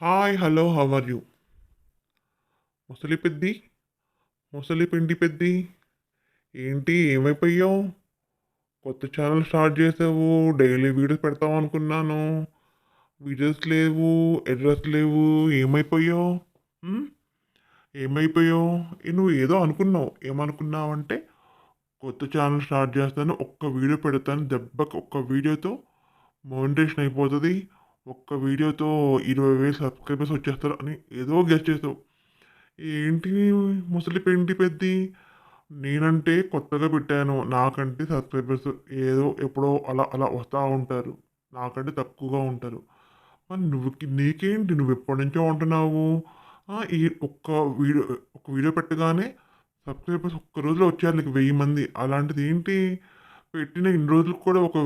Hi hello how are you ముసలి పెద్ది ముసలి పిండి పెద్ది ఏంటి ఏమైపోయావు? కొత్త ఛానల్ స్టార్ట్ చేసావు డైలీ వీడియోస్ పెడతాం అనుకున్నాను. వీడియోస్ లేవు అడ్రస్ లేవు ఏమైపోయావు? ఏమైపోయావు? నువ్వు ఏదో అనుకున్నావు. ఏమనుకున్నావు అంటే కొత్త ఛానల్ స్టార్ట్ చేస్తాను ఒక్క వీడియో పెడతాను దెబ్బకి ఒక్క వీడియోతో మోనిటేషన్ అయిపోతుంది. ఒక్క వీడియోతో ఇరవై వేలు సబ్స్క్రైబర్స్ వచ్చేస్తారు అని ఏదో గెస్ట్ చేస్తావు. ఏంటి ముసలి పెంటి పెద్ది? నేనంటే కొత్తగా పెట్టాను. నాకంటే సబ్స్క్రైబర్స్ ఏదో ఎప్పుడో అలా అలా వస్తూ ఉంటారు. నాకంటే తక్కువగా ఉంటారు. మరి నువ్వు నీకేంటి? నువ్వు ఎప్పటి నుంచో ఉంటున్నావు? ఈ ఒక్క వీడియో ఒక వీడియో పెట్టగానే సబ్స్క్రైబర్స్ ఒక్క రోజులో వచ్చారు నీకు వెయ్యి మంది. అలాంటిది ఏంటి? పెట్టిన ఇన్ని రోజులకు కూడా ఒక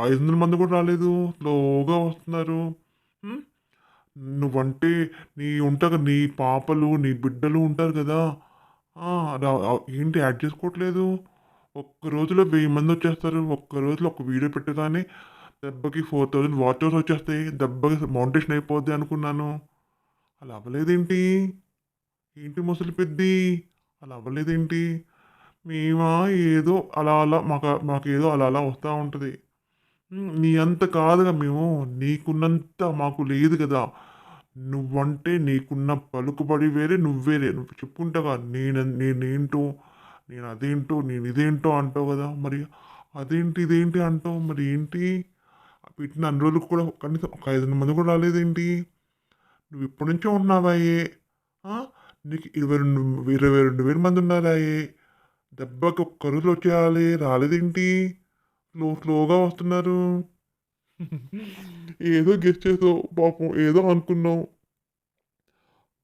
ఐదు వందల మంది కూడా రాలేదు. లోగా వస్తున్నారు. నువ్వంటే నీ ఉంటారు నీ పాపలు నీ బిడ్డలు ఉంటారు కదా. ఏంటి యాడ్ చేసుకోవట్లేదు? ఒక్క రోజులో వెయ్యి మంది వచ్చేస్తారు. ఒక్క రోజులో ఒక వీడియో పెట్టగానే దెబ్బకి ఫోర్ థౌజండ్ వాచ్ అవర్స్ వచ్చేస్తాయి. దెబ్బకి మౌంటేషన్ అయిపోద్ది అనుకున్నాను. అలా అవ్వలేదేంటి? ఏంటి ముసలి పెద్ది అలా అవ్వలేదేంటి? మేమా ఏదో అలా అలా మాకు మాకేదో అలా అలా వస్తూ ఉంటుంది. నీ అంత కాదుగా మేము. నీకున్నంత మాకు లేదు కదా. నువ్వంటే నీకున్న పలుకుబడి వేరే నువ్వేరే నువ్వు చెప్పుకుంటావా నేను నేనేంటో నేను అదేంటో నేను ఇదేంటో అంటావు కదా. మరి అదేంటి ఇదేంటి అంటావు? మరి ఏంటి? పెట్టిన అన్ని రోజులకు కూడా కనీసం ఒక ఐదు వందల మంది కూడా రాలేదేంటి? నువ్వు ఇప్పటి నుంచో ఉన్నావాయే నీకు ఇరవై రెండు ఇరవై రెండు వేల మంది ఉన్నారాయే దెబ్బకి ఒక్క రోజులు వచ్చేయాలి రాలేదేంటి? స్లో స్లోగా వస్తున్నారు. ఏదో గెస్ట్ చేసావు. పాపం ఏదో అనుకున్నావు.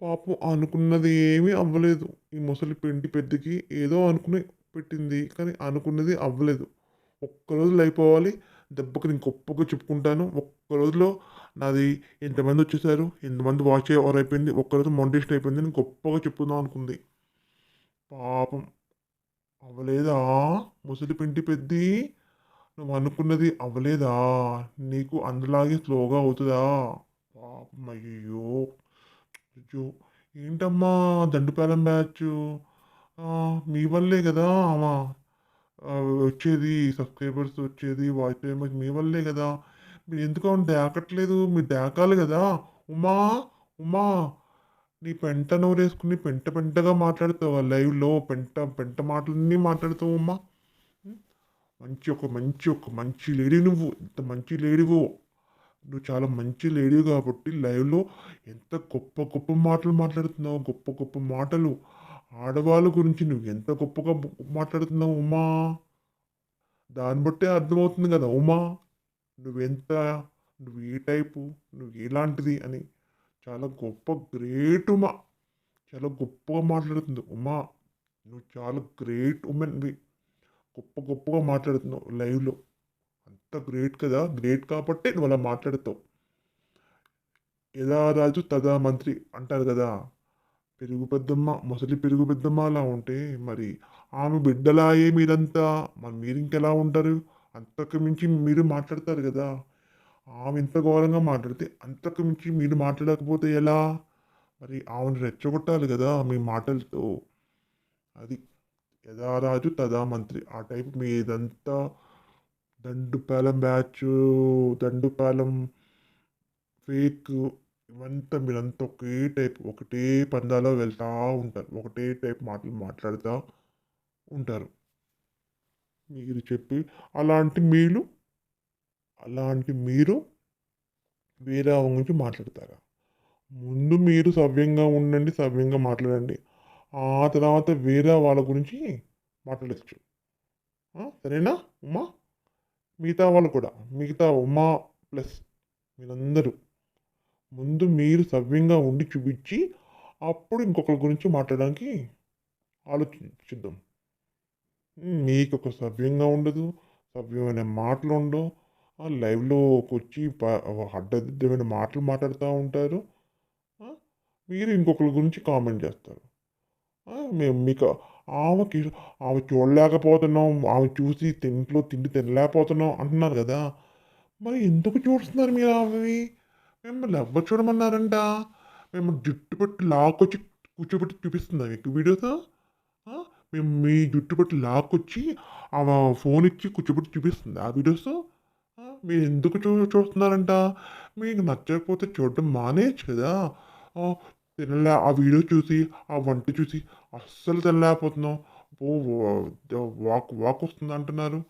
పాపం అనుకున్నది ఏమీ అవ్వలేదు. ఈ ముసలి పెంటి పెద్దకి ఏదో అనుకుని పెట్టింది కానీ అనుకున్నది అవ్వలేదు. ఒక్క రోజులో అయిపోవాలి. దెబ్బకి నేను గొప్పగా చెప్పుకుంటాను. ఒక్క రోజులో నాది ఎంతమంది వచ్చేసారు? ఎంతమంది వాచ్ అవర్ అయిపోయింది? ఒక్కరోజు మౌంటేషన్ అయిపోయింది. నేను గొప్పగా చెప్పుకుందాం అనుకుంది. పాపం అవ్వలేదా ముసలి పిండి పెద్ది. నువ్వు అనుకున్నది అవ్వలేదా నీకు అందులాగే స్లోగా అవుతుందా? పాపం అయ్యో అయ్యో. ఏంటమ్మా దండుపాలెం బ్యాచ్? మీ వల్లే కదా అమ్మా వచ్చేది సబ్స్క్రైబర్స్ వచ్చేది వాయిస్ పేమెంట్ మీ వల్లే కదా మీరు ఎందుకు అవును దాకట్లేదు మీరు దాకాలి కదా ఉమా ఉమా నీ పెంట నోరేసుకుని పెంట పెంటగా మాట్లాడుతావు? లైవ్లో పెంట పెంట మాటలన్నీ మాట్లాడుతావు ఉమ్మా మంచి ఒక మంచి ఒక మంచి లేడీ నువ్వు. ఎంత మంచి లేడీవో. నువ్వు చాలా మంచి లేడీ కాబట్టి లైవ్లో ఎంత గొప్ప గొప్ప మాటలు మాట్లాడుతున్నావు గొప్ప గొప్ప మాటలు. ఆడవాళ్ళ గురించి నువ్వు ఎంత గొప్పగా మాట్లాడుతున్నావు ఉమా? దాన్ని బట్టే అర్థమవుతుంది కదా ఉమా. నువ్వెంత నువ్వు ఏ టైపు నువ్వు ఎలాంటిది అని. చాలా గొప్ప గ్రేట్ ఉమా. చాలా గొప్పగా మాట్లాడుతుంది. ఉమా నువ్వు చాలా గ్రేట్ ఉమెన్వి గొప్ప గొప్పగా మాట్లాడుతున్నావు లైవ్లో అంత గ్రేట్ కదా గ్రేట్ కాబట్టి నువ్వు అలా మాట్లాడతావు. యథా రాజు తదా మంత్రి అంటారు కదా పెరుగు పెద్దమ్మ ముసలి పెరుగు పెద్దమ్మ అలా ఉంటే మరి ఆమె బిడ్డలాయే మీరంతా. మరి మీరు ఇంకెలా ఉంటారు? అంతకు మించి మీరు మాట్లాడతారు కదా. ఆమె ఇంత ఘోరంగా మాట్లాడితే అంతకు మించి మీరు మాట్లాడకపోతే ఎలా? మరి ఆమెను రెచ్చగొట్టాలి కదా మీ మాటలతో. అది యథారాజు తదా మంత్రి. ఆ టైప్ మీదంతా దండుపాలెం బ్యాచ్ దండుపాలెం ఫేక్ ఇవంతా మీరంతా ఒకే టైప్ ఒకటే పందాలో వెళ్తూ ఉంటారు. ఒకటే టైప్ మాటలు మాట్లాడుతూ ఉంటారు. మీరు చెప్పి అలాంటి మీరు అలాంటి మీరు వేరే వాళ్ళ గురించి మాట్లాడతారా? ముందు మీరు సవ్యంగా ఉండండి సవ్యంగా మాట్లాడండి. ఆ తర్వాత వేరే వాళ్ళ గురించి మాట్లాడచ్చు. సరేనా? ఉమా? మిగతా వాళ్ళు కూడా మిగతా ఉమా ప్లస్ మీరందరూ ముందు మీరు సవ్యంగా ఉండి చూపించి అప్పుడు ఇంకొకరి గురించి మాట్లాడడానికి ఆలోచించుద్దాం మీకు ఒక సవ్యంగా ఉండదు సవ్యమైన మాటలు ఉండవు లైవ్లోకి వచ్చి ప- అడ్డదిడ్డమైన మాటలు మాట్లాడుతూ ఉంటారు? మీరు ఇంకొకరి గురించి కామెంట్ చేస్తారు. మేము మీకు ఆమెకి ఆమె చూడలేకపోతున్నాం ఆమె చూసి ఇంట్లో తిండి తినలేకపోతున్నాం అంటున్నారు కదా? మరి ఎందుకు చూస్తున్నారు మీరు ఆమెవి మిమ్మల్ని ఎవరు చూడమన్నారంట? మేము జుట్టు పెట్టి లాక్కొచ్చి కూర్చోబెట్టి చూపిస్తుందా మీకు వీడియోస్? మేము మీ జుట్టు పెట్టి లాక్కొచ్చి ఆమె ఫోన్ ఇచ్చి కూర్చోబెట్టి చూపిస్తుంది ఆ వీడియోస్? మీరు ఎందుకు చూ చూస్తున్నారంట? మీకు నచ్చకపోతే చూడడం మానేయచ్చు కదా. తినలే ఆ వీడియో చూసి ఆ వంట చూసి అస్సలు తినలేకపోతున్నాం. ఓ వాక్ వాక్ వస్తుంది అంటున్నారు.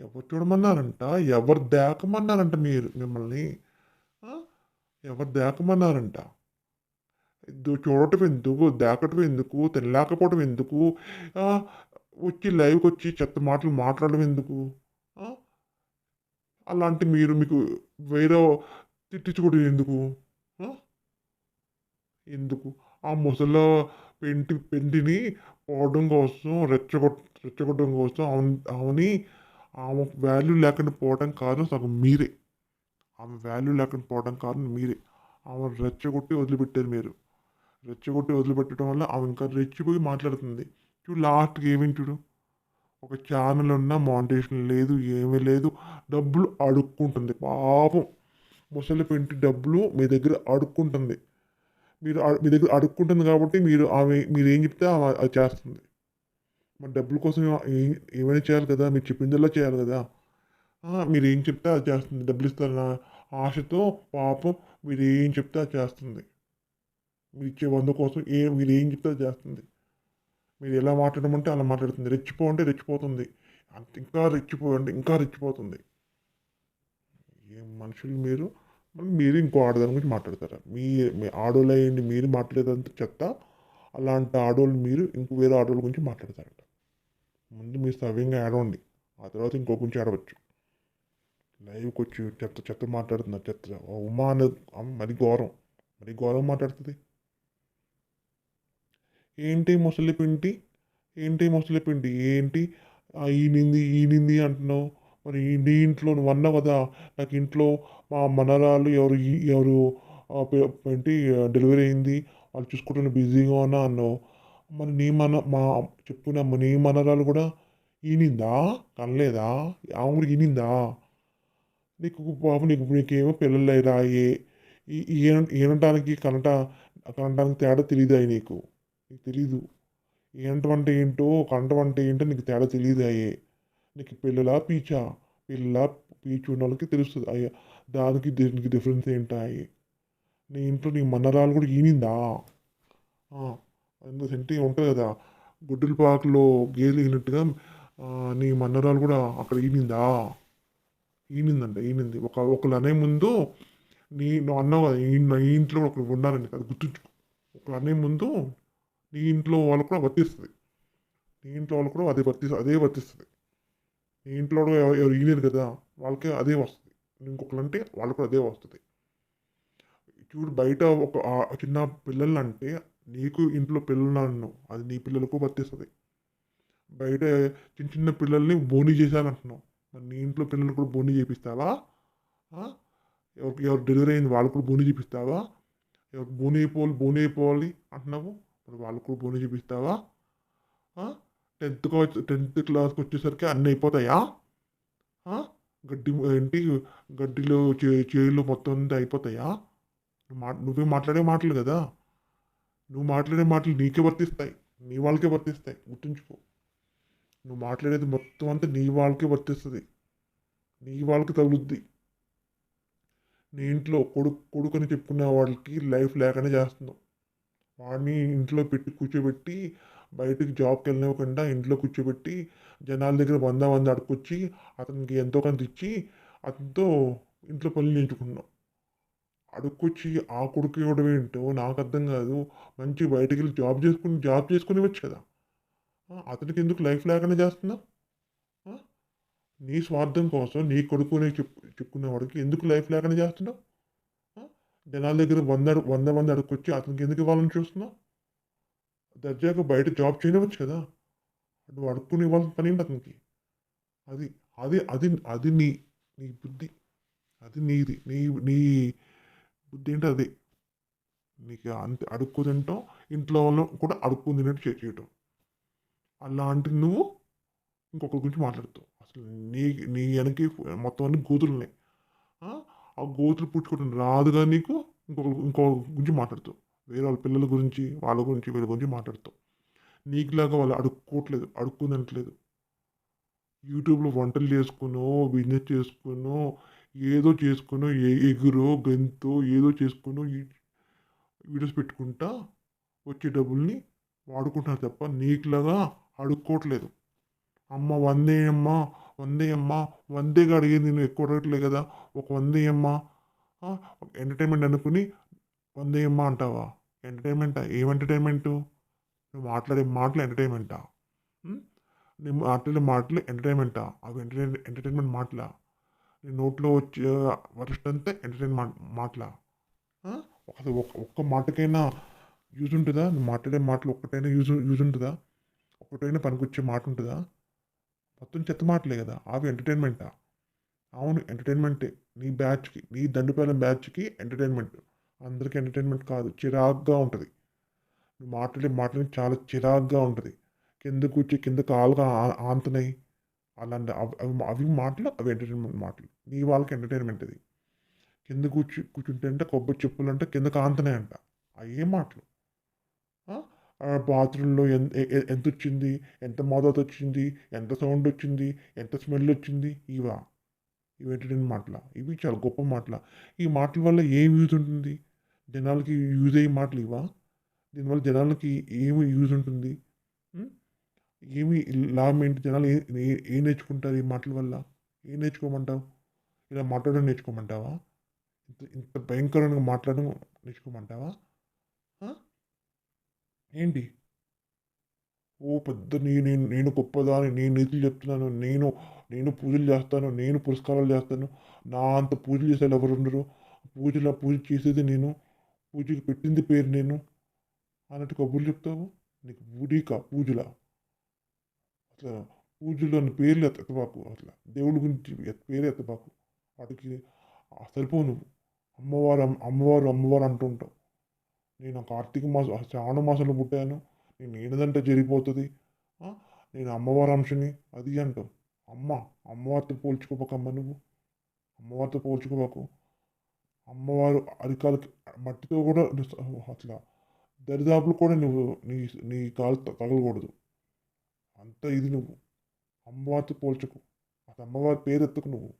ఎవరు చూడమన్నారంట? ఎవరు దేకమన్నారంట మీరు మిమ్మల్ని? ఎవరు దేకమన్నారంట? చూడటం ఎందుకు? దేకటం ఎందుకు? తినలేకపోవడం ఎందుకు? వచ్చి లైవ్కి వచ్చి చెత్త మాటలు మాట్లాడడం ఎందుకు? అలాంటి మీరు మీకు వేరే తిట్టించుకోవడం ఎందుకు? ఎందుకు? ఆ ముసలో పెంటి పెంటిని పోవడం కోసం రెచ్చగొట్ రెచ్చగొట్టడం కోసం ఆమె ఆమెని ఆమె వాల్యూ లేకుండా పోవడం కారణం సగం మీరే. ఆమె వాల్యూ లేకుండా పోవడం కారణం మీరే. ఆమె రెచ్చగొట్టి వదిలిపెట్టారు మీరు. రెచ్చగొట్టి వదిలిపెట్టడం వల్ల ఆమె ఇంకా రెచ్చిపోయి మాట్లాడుతుంది. చూడు లాస్ట్కి ఏమేంటి చూడు. ఒక ఛానల్ ఉన్న మానిటేషన్ లేదు ఏమీ లేదు. డబ్బులు అడుక్కుంటుంది. పాపం. ముసలి పెంటి డబ్బులు మీ దగ్గర అడుక్కుంటుంది. మీరు మీ దగ్గర అడుక్కుంటుంది కాబట్టి మీరు ఆమె మీరు ఏం చెప్తే ఆమె అది చేస్తుంది. మరి డబ్బుల కోసం ఏమైనా చేయాలి కదా? మీరు చెప్పిందల్లా చేయాలి కదా? మీరు ఏం చెప్తే అది చేస్తుంది. డబ్బులు ఇస్తారన్న ఆశతో పాపం మీరు ఏం చెప్తే అది చేస్తుంది. మీరు ఇచ్చే వంద కోసం ఏ మీరు ఏం చెప్తే అది చేస్తుంది. మీరు ఎలా మాట్లాడమంటే అలా మాట్లాడుతుంది. రెచ్చిపో అంటే రెచ్చిపోతుంది. అంత ఇంకా రెచ్చిపోండి ఇంకా రెచ్చిపోతుంది. ఏం మనుషులు మీరు? మళ్ళీ మీరు ఇంకో ఆడదాని గురించి మాట్లాడతారా? మీ మీ ఆడోళ్ళు అయ్యండి మీరు మాట్లాడేదంత చెత్త అలాంటి ఆడోళ్ళు మీరు ఇంకో వేరే ఆడోళ్ళ గురించి మాట్లాడతారట. ముందు మీరు సవ్యంగా ఆడవండి ఆ తర్వాత ఇంకో గురించి ఆడవచ్చు లైవ్కి వచ్చి చెత్త చెత్త మాట్లాడుతున్నారు చెత్త. ఉమా అనేది మరి ఘోరం. మరి ఘోరం మాట్లాడుతుంది. ఏంటి ముసలి పిండి? ఏంటి ముసలి పిండి? ఏంటి? ఈనింది ఈనింది అంటున్నావు. మరి నీ ఇంట్లో నువ్వు అన్నావు కదా నాకు ఇంట్లో మా మనరాలు ఎవరు ఎవరు ఏంటి డెలివరీ అయింది వాళ్ళు చూసుకుంటున్న బిజీగా ఉన్నా అన్నావు. మరి నీ మన మా చెప్పుకున్న నీ మనరాలు కూడా ఈనిందా? కనలేదా? ఆమె కూడా ఈనిందా? నీకు బాబు నీకు నీకేమో పిల్లలు రాయే ఈ ఈన ఈనటానికి కనట కనటానికి తేడా తెలియదు అయ్యి నీకు. నీకు తెలీదు. ఏంటం అంటే ఏంటో కంటం అంటే ఏంటో నీకు తేడా తెలియదు అయ్యే. నీకు పిల్లలా పీచా? పిల్ల పీచు ఉన్న వాళ్ళకి తెలుస్తుంది. అయ్యా దానికి దీనికి డిఫరెన్స్ ఏంటా అయ్యే నీ ఇంట్లో నీ మన్నరాలు కూడా ఈనిందా? ఎందుకంటే ఉంటుంది కదా. గుడ్డుల పాకలో గేదెలు ఈనట్టుగా నీ మన్నరాలు కూడా అక్కడ ఈనిందా? ఈనిందంట ఈనింది. ఒక ఒకళ్ళు అనే ముందు నీ నువ్వు అన్నావు కదా ఈ ఇంట్లో ఒకరు ఉన్నారని అది గుర్తుంచుకో. ఒకళ్ళు అనే ముందు నీ ఇంట్లో వాళ్ళకు కూడా వర్తిస్తుంది. నీ ఇంట్లో వాళ్ళకు కూడా అదే వర్తి అదే వర్తిస్తుంది. నీ ఇంట్లో కూడా ఎవరు ఈయలేరు కదా వాళ్ళకి అదే వస్తుంది. ఇంకొకరు అంటే వాళ్ళకు కూడా అదే వస్తుంది. చూడు బయట ఒక చిన్న పిల్లలు అంటే నీకు ఇంట్లో పిల్లలు అన్నావు అది నీ పిల్లలకు వర్తిస్తుంది. బయట చిన్న చిన్న పిల్లల్ని బోని చేశానంటున్నావు మరి నీ ఇంట్లో పిల్లలు కూడా బోని చేపిస్తావా? ఎవరికి ఎవరు డెలివరీ అయింది వాళ్ళు కూడా బోని చేపిస్తావా? ఎవరికి బోని అయిపోవాలి బోని అయిపోవాలి అంటున్నావు? మరి వాళ్ళు కూడా బోని చూపిస్తావా? టెన్త్కి వచ్చి టెన్త్ క్లాస్కి వచ్చేసరికి అన్నీ అయిపోతాయా? గడ్డి ఏంటి? గడ్డిలో చే చేలు మొత్తం అంతా అయిపోతాయా? నువ్వు మా నువ్వే మాట్లాడే మాటలు కదా? నువ్వు మాట్లాడే మాటలు నీకే వర్తిస్తాయి. నీ వాళ్ళకే వర్తిస్తాయి. గుర్తుంచుకో. నువ్వు మాట్లాడేది మొత్తం అంతా నీ వాళ్ళకే వర్తిస్తుంది. నీ వాళ్ళకి తగులుద్ది. నీ ఇంట్లో కొడుకు కొడుకు అని చెప్పుకునే వాళ్ళకి లైఫ్ లేకనే చేస్తున్నావు. వాడిని ఇంట్లో పెట్టి కూర్చోబెట్టి బయటకు జాబ్కి వెళ్ళనివ్వకుండా ఇంట్లో కూర్చోబెట్టి జనాల దగ్గర వంద వంద అడుకొచ్చి అతనికి ఎంతో కొంత ఇచ్చి అతనితో ఇంట్లో పనులు చేయించుకున్నాం. అడుక్కొచ్చి ఆ కొడుకు ఇవ్వడం ఏంటో నాకు అర్థం కాదు. మంచి బయటకు వెళ్ళి జాబ్ చేసుకుని జాబ్ చేసుకుని వచ్చేదా అతనికి ఎందుకు లైఫ్ లేకుండా చేస్తున్నావు? నీ స్వార్థం కోసం నీ కొడుకునే చెప్పు చెప్పుకునేవాడికి ఎందుకు లైఫ్ లేకుండా చేస్తున్నావు? జనాల దగ్గర వంద వంద మంది అడుక్కొచ్చి అతనికి ఎందుకు ఇవ్వాలని చూస్తున్నావు? దర్జాగా బయట జాబ్ చేయనివచ్చు కదా. నువ్వు అడుక్కుని ఇవ్వాల్సిన పని ఏంటి అతనికి? అది అది అది అది నీ నీ బుద్ధి. అది నీది. నీ నీ బుద్ధి ఏంటి అది? నీకు అంతే అడుక్కు తింటాం ఇంట్లో వాళ్ళు కూడా అడుక్కు తినట్టు చేయటం. అలాంటి నువ్వు ఇంకొకరి గురించి మాట్లాడుతావు. అసలు నీ నీ వెనక్కి మొత్తం అన్ని గూతులు ఉన్నాయి ఆ గోతులు పుచ్చుకోవడం రాదుగా నీకు? ఇంకొక ఇంకో గురించి మాట్లాడుతావు. వేరే వాళ్ళ పిల్లల గురించి వాళ్ళ గురించి వీళ్ళ గురించి మాట్లాడుతావు. నీకులాగా వాళ్ళు అడుక్కోవట్లేదు అడుక్కునట్లేదు యూట్యూబ్లో వంటలు చేసుకునో బిజినెస్ చేసుకునో ఏదో చేసుకునో ఏ ఎగురో గంతో ఏదో చేసుకునో వీడియోస్ పెట్టుకుంటా వచ్చే డబ్బుల్ని వాడుకుంటున్నారు తప్ప నీకులాగా అడుక్కోవట్లేదు. అమ్మ వందే వందే అమ్మ వందేగా అడిగేది నేను ఎక్కువ అడగట్లేదు కదా. ఒక వందే అమ్మ ఎంటర్టైన్మెంట్ అనుకుని వందే అమ్మ అంటావా? ఎంటర్టైన్మెంటా ఏం ఎంటర్టైన్మెంట్ నువ్వు మాట్లాడే మాటలు ఎంటర్టైన్మెంటా నేను మాట్లాడే మాటలు ఎంటర్టైన్మెంటా అవి ఎంటర్టైన్ ఎంటర్టైన్మెంట్ మాటలా? నీ నోట్లో వచ్చే వరస్ట్ అంతా ఎంటర్టైన్ మాటలా? అసలు ఒక్క ఒక్క మాటకైనా యూజ్ ఉంటుందా? నువ్వు మాట్లాడే మాటలు ఒక్కటైనా యూజ్ యూజ్ ఉంటుందా? ఒక్కటైనా పనికొచ్చే మాట ఉంటుందా? మొత్తం చెత్త మాటలే కదా అవి ఎంటర్టైన్మెంటా అవును ఎంటర్టైన్మెంటే నీ బ్యాచ్కి నీ దండుపేలం బ్యాచ్కి ఎంటర్టైన్మెంట్ అందరికీ ఎంటర్టైన్మెంట్ కాదు చిరాగ్గా ఉంటుంది. నువ్వు మాట్లాడే మాటలు చాలా చిరాగ్గా ఉంటుంది. కింద కూర్చి కింద కాలుగా ఆంతున్నాయి అలాంటి అవి అవి- మాటలు అవి ఎంటర్టైన్మెంట్ మాటలు. నీ వాళ్ళకి ఎంటర్టైన్మెంట్ అది కింద కూర్చు కూర్చుంటే అంటే కొబ్బరి చెప్పులు అంటే కింద కాంతున్నాయంట అంట. అయ్యే మాటలు. బాత్రూంలో ఎంత ఎంత వచ్చింది ఎంత మోతాదు వచ్చింది ఎంత సౌండ్ వచ్చింది ఎంత స్మెల్ వచ్చింది ఇవా. ఇవి ఎంటర్టైన్ మాటల? ఇవి చాలా గొప్ప మాటల. ఈ మాటల వల్ల ఏం యూజ్ ఉంటుంది? జనాలకి యూజ్ అయ్యే మాటలు ఇవా? దీనివల్ల జనాలకి ఏమి యూజ్ ఉంటుంది? ఏమి లాభం ఏంటి? జనాలు ఏ ఏం నేర్చుకుంటారు ఈ మాటల వల్ల? ఏం నేర్చుకోమంటావు? ఇలా మాట్లాడడం నేర్చుకోమంటావా? ఇంత ఇంత భయంకరంగా మాట్లాడడం నేర్చుకోమంటావా? ఏంటి? ఓ పెద్ద నేను నేను గొప్పదాని నేను నీతులు చెప్తున్నాను నేను నేను పూజలు చేస్తాను నేను పురస్కారాలు చేస్తాను. నా అంత పూజలు చేసేది ఎవరు ఉండరు. పూజల పూజ చేసేది నేను. పూజకి పెట్టింది పేరు నేను. అన్నట్టు కబుర్లు చెప్తావు? నీకు బూడీక పూజల? అసలు పూజలు అన్న పేర్లు ఎత్తబాకు అట్లా దేవుడి గురించి పేరు ఎత్తబాకు వాటికి సరిపోవు నువ్వు. అమ్మవారు అమ్మ- అమ్మవారు అమ్మవారు అంటుంటావు నేను కార్తీక మాసం శ్రావణ మాసంలో పుట్టాను. నేను ఏనదంటే జరిగిపోతుంది. నేను అమ్మవారి అంశని అది అంటావు. అమ్మ అమ్మవారితో పోల్చుకోపకమ్మ నువ్వు. అమ్మవారితో పోల్చుకోబాకు అమ్మవారు అరికాలకి మట్టితో కూడా నువ్వు అట్లా దరిదాపులు కూడా నువ్వు నీ నీ కాలు తగలకూడదు. అంత ఇది నువ్వు. అమ్మవారితో పోల్చుకు. అది అమ్మవారి పేరు ఎత్తుకు నువ్వు.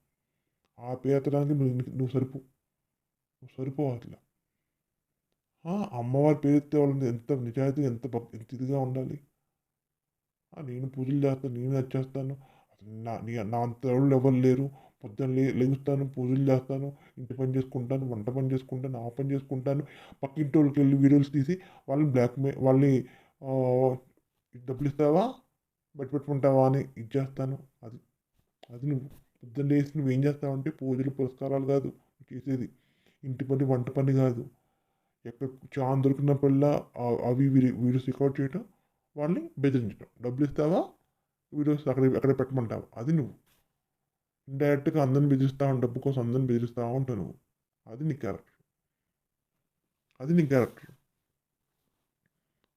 ఆ పేరు ఎత్తడానికి నువ్వు నువ్వు సరిపో. నువ్వు సరిపోవు అట్లా అమ్మవారి పేరు వాళ్ళని ఎంత నిజాయితీ ఎంత ఎంత ఇదిగా ఉండాలి? నేను పూజలు చేస్తాను నేను అది చేస్తాను నా నా అంత ఎవరు ఎవరు లేరు. పొద్దున్న లే లెగుస్తాను పూజలు చేస్తాను. ఇంటి పని చేసుకుంటాను వంట పని చేసుకుంటాను ఆ పని చేసుకుంటాను. పక్కింటి వాళ్ళకి వెళ్ళి వీడియోస్ తీసి వాళ్ళని బ్లాక్మెయిల్ వాళ్ళని డబ్బులు ఇస్తావా? బట్టి పెట్టుకుంటావా అని ఇది చేస్తాను. అది అది నువ్వు పొద్దున్న లేచి నువ్వు ఏం చేస్తావంటే పూజలు పురస్కారాలు కాదు చేసేది. ఇంటి పని వంట పని కాదు. ఎక్కడ చాన్ దొరికినప్పుడల్లా అవి వీరి వీడియోస్ రికార్డ్ చేయటం వాళ్ళని బెదిరించడం డబ్బులు ఇస్తావా? వీడియోస్ అక్కడ ఎక్కడ పెట్టమంటావు? అది నువ్వు. ఇండైరెక్ట్గా అందరిని బెదిరిస్తావు? డబ్బు కోసం అందరిని బెదిరిస్తావు? ఉంటావు నువ్వు. అది నీ క్యారెక్టర్ అది నీ క్యారెక్టర్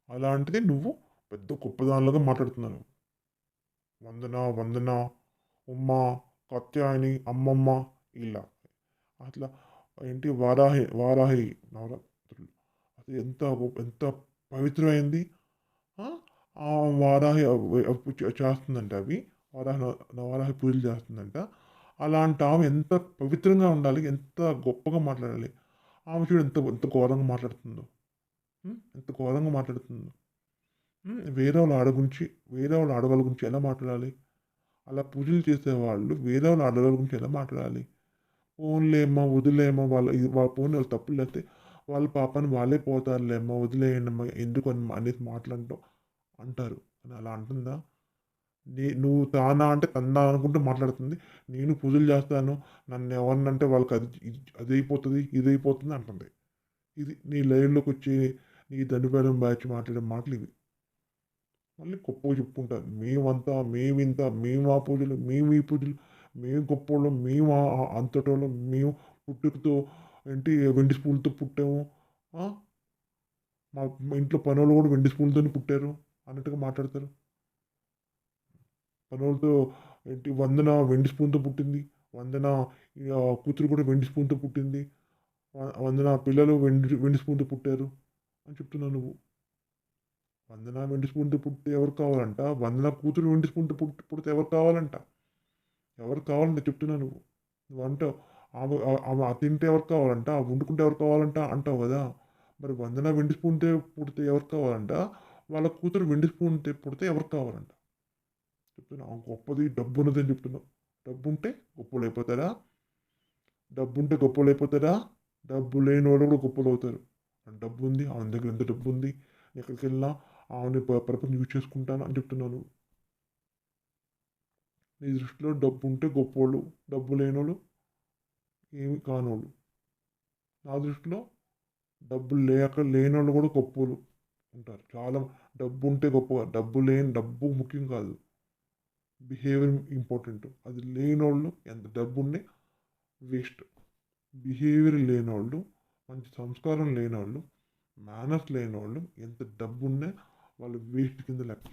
అలాంటిది నువ్వు పెద్ద గొప్పదానిలాగా మాట్లాడుతున్నావు. వందన వందన ఉమ్మ కత్యాయని అమ్మమ్మ ఇలా. అట్లా ఏంటి? వారాహి వారాహి నవరా ఎంత ఎంత పవిత్రమైంది. ఆ? వారాహి అవి చేస్తుందంట అవి. వారాహి నవ- పూజలు చేస్తుందంట. అలాంటి ఆమె ఎంత పవిత్రంగా ఉండాలి ఎంత గొప్పగా మాట్లాడాలి. ఆమె చూడు ఎంత ఎంత ఘోరంగా మాట్లాడుతుందో. ఎంత ఘోరంగా మాట్లాడుతుందో. వేరే వాళ్ళ ఆడ గురించి వేరే వాళ్ళ ఆడవాళ్ళ గురించి ఎలా మాట్లాడాలి? అలా పూజలు చేసేవాళ్ళు వేరే వాళ్ళ ఆడవాళ్ళ గురించి ఎలా మాట్లాడాలి? ఫోన్లేమో వదిలేమో వాళ్ళ వాళ్ళ ఫోన్ వాళ్ళు తప్పులు లేకపోతే వాళ్ళ పాపని వాళ్ళే పోతారులేమ్మా వదిలేయండి అమ్మ ఎందుకు అని అనేది మాట్లాడటం అంటారు. అని అలా అంటుందా? నీ నువ్వు తానా అంటే తందా అనుకుంటూ మాట్లాడుతుంది. నేను పూజలు చేస్తాను నన్ను ఎవరినంటే వాళ్ళకి అది అది అయిపోతుంది ఇది అయిపోతుంది అంటుంది. ఇది నీ లైన్లోకి వచ్చి నీ దండిపేడం బ్యాచ్ మాట్లాడే మాటలు ఇవి. మళ్ళీ గొప్పగా చెప్పుకుంటారు. మేమంతా మేమింత మేము ఆ పూజలు మేము ఈ పూజలు మేము గొప్పోళ్ళం మేము అంతటోళ్ళం మేము పుట్టుకతో ఏంటి వెండి స్పూన్తో పుట్టాము. మా ఇంట్లో పనులు కూడా వెండి స్పూన్తోనే పుట్టారు. అన్నట్టుగా మాట్లాడతారు. పనులతో ఏంటి వందన వెండి స్పూన్తో పుట్టింది. వందన ఇక కూతురు కూడా వెండి స్పూన్తో పుట్టింది. వందన పిల్లలు వెండి వెండి స్పూన్తో పుట్టారు అని చెప్తున్నావు నువ్వు. వందన వెండి స్పూన్తో పుట్టి ఎవరు కావాలంట? వందన కూతురు వెండి స్పూన్తో పుట్టి పుడితే ఎవరు కావాలంట? ఎవరు కావాలంట చెప్తున్నా నువ్వు. నువ్వు అంటావు ఆమె ఆమె తింటే ఎవరు కావాలంట? ఆ వండుకుంటే ఎవరు కావాలంట? అంటావు కదా. మరి వందన వెండి స్పూన్తో పుడితే ఎవరు కావాలంట? వాళ్ళ కూతురు వెండి స్పూన్తో పుడితే ఎవరు కావాలంట? చెప్తున్నా. గొప్పది డబ్బు ఉన్నదని చెప్తున్నావు డబ్బు ఉంటే గొప్పలు అయిపోతారా? డబ్బు ఉంటే గొప్పలు అయిపోతారా? డబ్బు లేని వాళ్ళు కూడా గొప్పలు అవుతారు. డబ్బు ఉంది ఆమె దగ్గర ఎంత డబ్బు ఉంది ఎక్కడికి వెళ్ళినా ఆమెని పర్పస్ యూజ్ చేసుకుంటాను అని చెప్తున్నాను. నీ దృష్టిలో డబ్బు ఉంటే గొప్పోళ్ళు డబ్బు లేనోళ్ళు ఏమి కానోళ్ళు. నా దృష్టిలో డబ్బులు లేక లేనోళ్ళు కూడా గొప్పోళ్ళు ఉంటారు. చాలా డబ్బు ఉంటే గొప్ప డబ్బు లేని డబ్బు ముఖ్యం కాదు. Behaviour important. అది లేనోళ్ళు ఎంత డబ్బు ఉండే వేస్ట్. బిహేవియర్ లేనోళ్ళు మంచి సంస్కారం లేనోళ్ళు మేనర్స్ లేనోళ్ళు ఎంత డబ్బు ఉన్నా వాళ్ళు వేస్ట్ కింద లెక్క.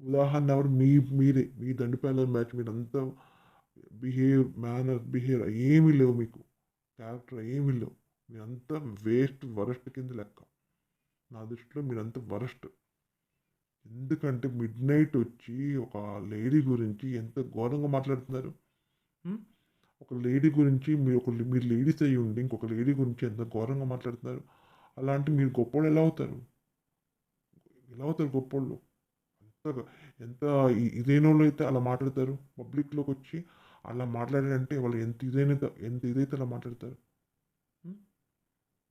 ఉదాహరణ ఎవరు? మీ మీరే. మీ దండిపాల మ్యాచ్ మీరు అంతా బిహేవ్ మేనర్ బిహేవ్ ఏమీ లేవు మీకు. క్యారెక్టర్ ఏమీ లేవు. మీరంతా వేస్ట్ వరస్ట్ కింద లెక్క. నా దృష్టిలో మీరంతా వరస్ట్ ఎందుకంటే మిడ్ నైట్ వచ్చి ఒక లేడీ గురించి ఎంత ఘోరంగా మాట్లాడుతున్నారు? ఒక లేడీ గురించి మీరు ఒక మీరు లేడీస్ అయ్యి ఉండి ఇంకొక లేడీ గురించి ఎంత ఘోరంగా మాట్లాడుతున్నారు? అలాంటి మీరు గొప్పోళ్ళు ఎలా అవుతారు? ఎలా అవుతారు గొప్పోళ్ళు? ఎంత ఎంత ఇదేనోళ్ళు అయితే అలా మాట్లాడతారు? పబ్లిక్లోకి వచ్చి అలా మాట్లాడారంటే వాళ్ళు ఎంత ఇదైన ఎంత ఇదైతే అలా మాట్లాడతారు.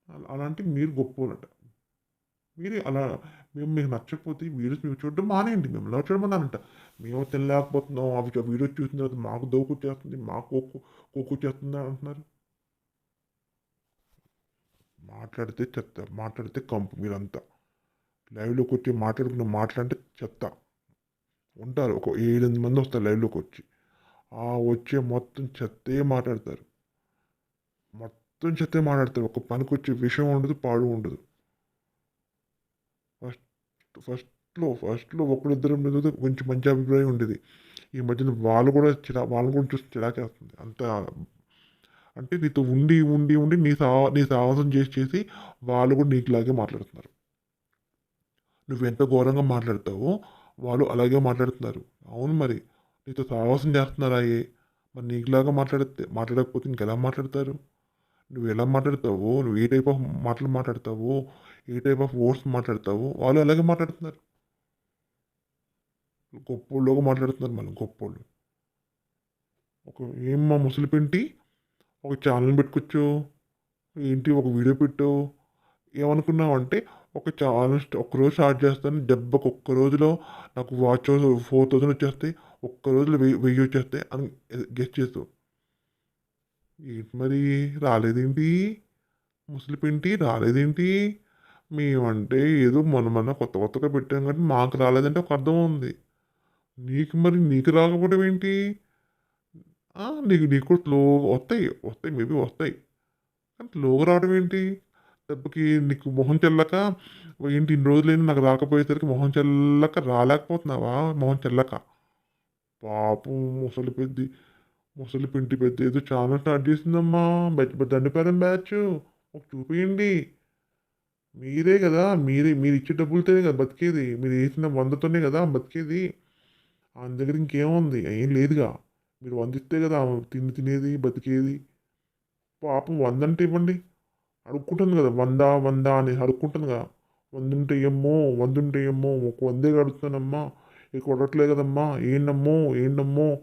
అలా- అలాంటి మీరు గొప్పోళ్ళట మీరే అలా మేము మీకు నచ్చకపోతే వీడియోస్ మేము చూడడం మానేయండి. మేము ఎలా చూడమన్నానంట మేము తినలేకపోతున్నాం. అవి ఆ వీడియో చూసిన తర్వాత మాకు దోకొచ్చేస్తుంది మాకు కోకు కోకు వచ్చేస్తుంది అంటున్నారు. మాట్లాడితే చెత్త. మాట్లాడితే కంపు మీరంతా. లైవ్లోకి వచ్చి మాట్లాడుకున్న మాట్లాడితే చెత్త. ఉంటారు. ఒక ఏడెనిమిది మంది వస్తారు లైవ్లోకి వచ్చి. ఆ వచ్చే మొత్తం చెత్తే మాట్లాడతారు. మొత్తం చెత్తే మాట్లాడతారు. ఒక పనికి వచ్చే విషయం ఉండదు పాడు ఉండదు. ఫస్ట్ ఫస్ట్లో ఫస్ట్లో ఒకరిద్దరు మీద కొంచెం మంచి అభిప్రాయం ఉండేది. ఈ మధ్యన వాళ్ళు కూడా చిరా వాళ్ళని కూడా చూసి చిరాకేస్తుంది అంత అంటే నీతో ఉండి ఉండి ఉండి నీ సా నీ సాహసం చేసి చేసి వాళ్ళు కూడా నీకులాగే మాట్లాడుతున్నారు. నువ్వు ఎంత ఘోరంగా మాట్లాడతావో వాళ్ళు అలాగే మాట్లాడుతున్నారు. అవును మరి. నీతో సాహసం చేస్తున్నారు ఏ? మరి నీకులాగా మాట్లాడితే మాట్లాడకపోతే ఇంకెలా మాట్లాడతారు? నువ్వు ఎలా మాట్లాడతావో నువ్వు ఏ టైప్ ఆఫ్ మాటలు మాట్లాడతావో ఏ టైప్ ఆఫ్ వర్డ్స్ మాట్లాడతావో వాళ్ళు అలాగే మాట్లాడుతున్నారు. గొప్పోళ్ళుగా మాట్లాడుతున్నారు మనం గొప్పోళ్ళు. ఒక ఏమ్మా ముసలి పెంటి ఒక ఛానల్ పెట్టుకోవచ్చు ఏంటి ఒక వీడియో పెట్టు? ఏమనుకున్నావంటే ఒక ఛానల్ ఒక్కరోజు స్టార్ట్ చేస్తాను దెబ్బకు ఒక్క రోజులో నాకు వాచ్ ఫోర్ థౌసండ్ వచ్చేస్తాయి. ఒక్క రోజులో వెయ్యి వెయ్యి వచ్చేస్తాయి అని గెస్ట్ చేస్తావు ఏంటి మరి? రాలేదేంటి? ముసలిపింటి రాలేదేంటి? మేమంటే ఏదో మొన్న మొన్న కొత్త కొత్తగా పెట్టాం కాబట్టి మాకు రాలేదంటే ఒక అర్థం ఉంది. నీకు మరి నీకు రాకపోవడం ఏంటి? నీకు నీకు కూడా స్లో వస్తాయి వస్తాయి మేబీ వస్తాయి. కానీ స్లోగా రావడం ఏంటి? దెబ్బకి నీకు మొహం చెల్లక ఏంటి ఇన్ని రోజులైనా నాకు రాకపోయేసరికి మొహం చెల్లక రాలేకపోతున్నావా? మొహం చెల్లక. పాపం ముసలి పెద్ద ముసలి పింటి పెద్ద ఏదో ఛానల్ స్టార్ట్ చేసిందమ్మా. బెచ్చ బ్యాచ్ ఒక చూపించండి మీరే కదా మీరే మీరు ఇచ్చే డబ్బులతోనే కదా బతికేది. మీరు వేసిన వందతోనే కదా బతికేది. ఆయన దగ్గర ఇంకేముంది? ఏం లేదుగా. మీరు వందిస్తే కదా తిండి తిని తినేది బతికేది. పాపం వంద అంటే ఇవ్వండి. అడుక్కుంటుంది కదా వంద వంద అని అడుక్కుంటుంది కదా. వంద ఉంటే ఏమో వంద ఉంటే ఏమో ఒక వందే అడుగుతానమ్మా ఇక కొడట్లే కదమ్మా. ఏంటమ్మో ఏంటమ్మో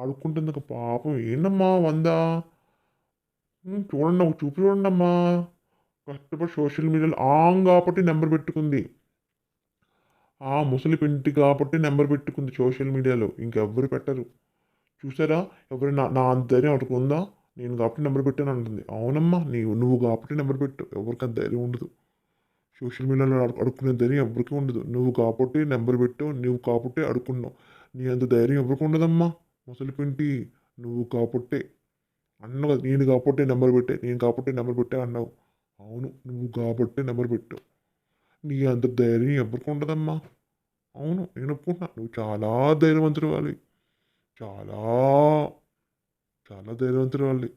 అడుక్కుంటుంది పాపం. ఏంటమ్మా వంద? చూడండి ఒక చూపు చూడండి అమ్మా. కష్టపడి సోషల్ మీడియాలో ఆంగ్ కాబట్టి నెంబర్ పెట్టుకుంది. ఆ ముసలి పెంటి కాబట్టి నెంబర్ పెట్టుకుంది సోషల్ మీడియాలో. ఇంకెవ్వరు పెట్టరు. చూసారా? ఎవరు నా నా అంత ధైర్యం అడుగుందా నేను కాబట్టి నెంబర్ పెట్టాను అంటుంది. అవునమ్మా నీవు నువ్వు కాబట్టి నెంబర్ పెట్టు. ఎవరికి అంత ధైర్యం ఉండదు. సోషల్ మీడియాలో అడుక్కునే ధైర్యం ఎవరికి ఉండదు. నువ్వు కాబట్టి నెంబర్ పెట్టు నువ్వు కాబట్టి అడుక్కున్నావు. నీ అంత ధైర్యం ఎవరికి ఉండదమ్మా. ముసలి పింటి నువ్వు కాబట్టే అన్నావు నేను కాబట్టి నెంబర్ పెట్టే నేను కాబట్టి నెంబర్ పెట్టే అన్నావు. అవును నువ్వు కాబట్టి నెంబర్ పెట్టు నీ అంత ధైర్యం ఎవరికి ఉండదమ్మా. అవును నేను ఒప్పుకుంటున్నా. నువ్వు చాలా ధైర్యవంతుడు వాళ్ళు చాలా చాలా ధైర్యవంతుడు వాళ్ళు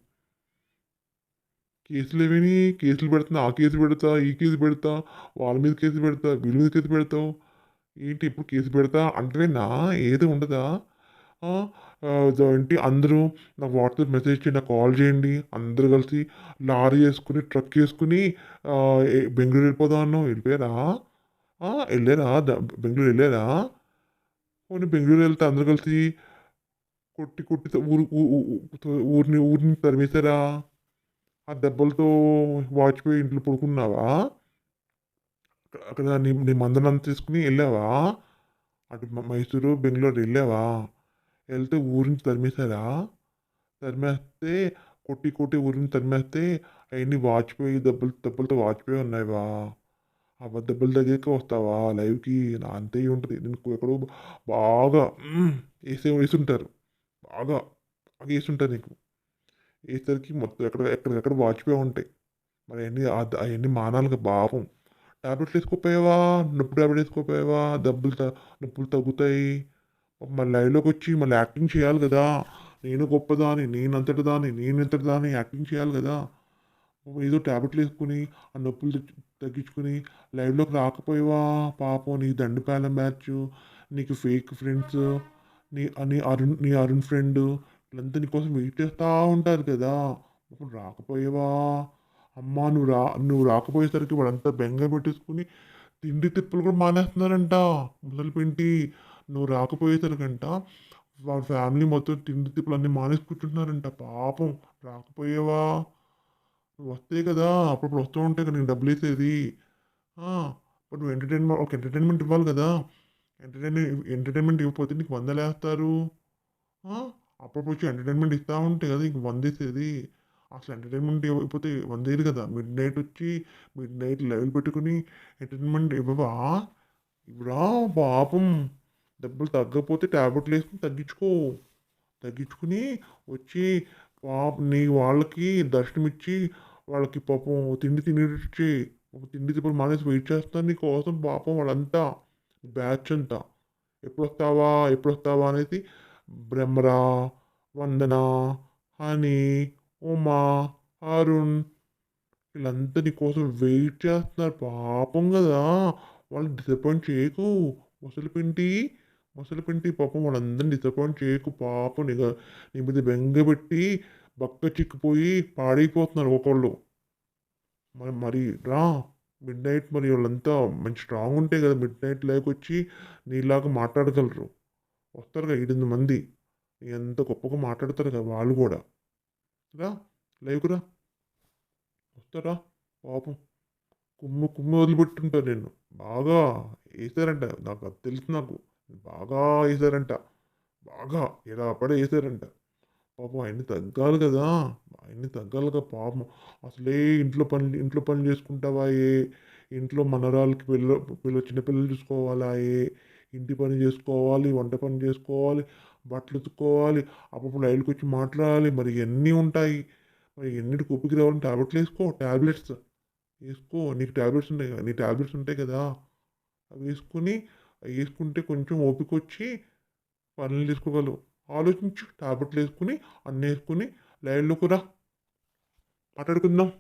కేసులు ఏమని కేసులు పెడుతున్నా ఆ కేసు పెడతా ఈ కేసు పెడతా వాళ్ళ మీద కేసు పెడతా వీళ్ళ మీద కేసు పెడతావు ఏంటి ఇప్పుడు కేసు పెడతా అంటేనా ఏది ఉండదా? ఏంటి అందరూ నాకు వాట్సాప్ మెసేజ్ చేయండి నాకు కాల్ చేయండి అందరూ కలిసి లారీ వేసుకుని ట్రక్ వేసుకుని బెంగళూరు వెళ్ళిపోదాం అన్నావు వెళ్ళిపోయారా? వెళ్ళారా? బెంగళూరు వెళ్ళారా? పోనీ బెంగళూరు వెళ్తే అందరూ కలిసి కొట్టి కొట్టి ఊరు ఊరిని ఊరిని తరిమేశారా? ఆ దెబ్బలతో వాచిపోయి ఇంట్లో పడుకున్నావా? అక్కడ- నీ నీ మందనంత తీసుకుని వెళ్ళావా? అటు మైసూరు బెంగళూరు వెళ్ళావా? వెళ్తే ఊరించి తరిమేశారా? తరిమేస్తే కొట్టి కొట్టి ఊరిని తరిమేస్తే అవన్నీ వాచిపోయి దెబ్బలు దెబ్బలతో వాచిపోయి ఉన్నాయివా? ఆ దెబ్బల దగ్గరికి వస్తావా? లైవ్కి నా అంతే ఉంటుంది. నేను ఎక్కడో బాగా వేసే వేసుంటారు బాగా బాగా వేసుంటారు నీకు. ఇతనికి మొత్తం ఎక్కడ ఎక్కడెక్కడ వాచిపోయి ఉంటాయి. మరి అవన్నీ అవన్నీ మానాలకు పాపం. టాబ్లెట్లు వేసుకోపోయావా? నొప్పి ట్యాబ్లెట్ వేసుకోపోయావా? దెబ్బలు త- నొప్పులు తగ్గుతాయి. మళ్ళీ లైవ్లోకి వచ్చి మళ్ళీ యాక్టింగ్ చేయాలి కదా. నేను గొప్పదాని నేను అంతటి దాని నేను ఇంతటి దాని యాక్టింగ్ చేయాలి కదా. ఏదో టాబ్లెట్లు వేసుకుని ఆ నొప్పులు తగ్గించుకుని లైవ్లోకి రాకపోయావా? పాపం నీ దండుపాల మ్యాచ్ నీకు ఫేక్ ఫ్రెండ్స్ నీ నీ అరుణ్ నీ అరుణ్ ఫ్రెండ్ వీళ్ళంతా నీకోసం వెయిట్ చేస్తూ ఉంటారు కదా. ఇప్పుడు రాకపోయేవా? అమ్మా నువ్వు రా నువ్వు రాకపోయేసరికి వాడంతా బెంగ పెట్టేసుకుని తిండి తిప్పలు కూడా మానేస్తున్నారంట. ముసలి పిండి నువ్వు రాకపోయేసరికంట వాళ్ళ ఫ్యామిలీ మొత్తం తిండి తిప్పులు అన్నీ మానేసి కూర్చుంటున్నారంట. పాపం రాకపోయేవా? నువ్వు వస్తే కదా అప్పుడప్పుడు వస్తూ ఉంటే కదా నీకు డబ్బులు వేసేది. ఇప్పుడు నువ్వు ఎంటర్టైన్మెంట్ ఒక ఎంటర్టైన్మెంట్ ఇవ్వాలి కదా. ఎంటర్టైన్మెంట్ ఎంటర్టైన్మెంట్ ఇవ్వకపోతే నీకు వందలేస్తారు అప్పుడప్పుడు వచ్చి ఎంటర్టైన్మెంట్ ఇస్తూ ఉంటే కదా ఇంక వందేసేది అసలు ఎంటర్టైన్మెంట్ ఇవ్వకపోతే వందేది కదా. మిడ్ నైట్ వచ్చి మిడ్ నైట్ లైవ్ పెట్టుకుని ఎంటర్టైన్మెంట్ ఇవ్వవా? ఇవ్వరా? పాపం. దెబ్బలు తగ్గకపోతే ట్యాబ్లెట్లు వేసుకుని తగ్గించుకో. తగ్గించుకుని వచ్చి పాప నీ వాళ్ళకి దర్శనం ఇచ్చి వాళ్ళకి పాపం తిండి తినిచ్చి ఒక తిండి తిప్పుడు మానేసి వెయిట్ చేస్తాను నీ కోసం పాపం వాళ్ళంతా. బ్యాచ్ అంతా. ఎప్పుడు వస్తావా ఎప్పుడు వస్తావా అనేది బ్రహ్మరా వందన హనీ ఉమా అరుణ్ వీళ్ళంతా నీ కోసం వెయిట్ చేస్తున్నారు. పాపం కదా. వాళ్ళు డిసప్పాయింట్ చేయకు. ముసలి పింటి ముసలి పింటి పాపం వాళ్ళందరినీ డిసప్పాయింట్ చేయకు. పాపం నీ నీ మీద బెంగ బక్క చిక్కిపోయి పాడైపోతున్నారు ఒకళ్ళు. మరి మరి రా. మిడ్ నైట్ మరి వాళ్ళంతా మంచి స్ట్రాంగ్ ఉంటాయి కదా. మిడ్ నైట్ లేకొచ్చి వచ్చి నీలాగా మాట్లాడగలరు. వస్తారు కదా ఎనిమిది మంది ఎంత గొప్పగా మాట్లాడతారు కదా వాళ్ళు కూడా. రా లైవ్కురా వస్తారా పాపం. కుమ్ము కుమ్ము వదిలిపెట్టుంటారు నేను. బాగా వేసారంట నాకు అది తెలుసు నాకు. బాగా వేసారంట బాగా ఇలా పడే వేసారంట పాపం ఆయన్ని తగ్గాలి కదా. ఆయన్ని తగ్గాలి కదా పాపం. అసలే ఇంట్లో పని ఇంట్లో పని చేసుకుంటావా ఏ ఇంట్లో మనరాలకి పిల్ల పిల్ల చిన్నపిల్లలు చూసుకోవాలా ఏ ఇంటి పని చేసుకోవాలి వంట పని చేసుకోవాలి బట్టలు ఉతుక్కోవాలి అప్పుడు లైన్కి వచ్చి మాట్లాడాలి. మరి ఎన్ని ఉంటాయి? మరి ఎన్నిటికి ఒప్పికి రావాలని టాబ్లెట్లు వేసుకో. టాబ్లెట్స్ వేసుకో. నీకు టాబ్లెట్స్ ఉంటాయి కదా? నీ ట్యాబ్లెట్స్ ఉంటాయి కదా? అవి వేసుకుని అవి వేసుకుంటే కొంచెం ఓపిక వచ్చి పనులు తీసుకోగలవు ఆలోచించు. టాబ్లెట్లు వేసుకుని అన్నీ వేసుకుని లైన్లోకి రా. మాట్లాడుకుందాం.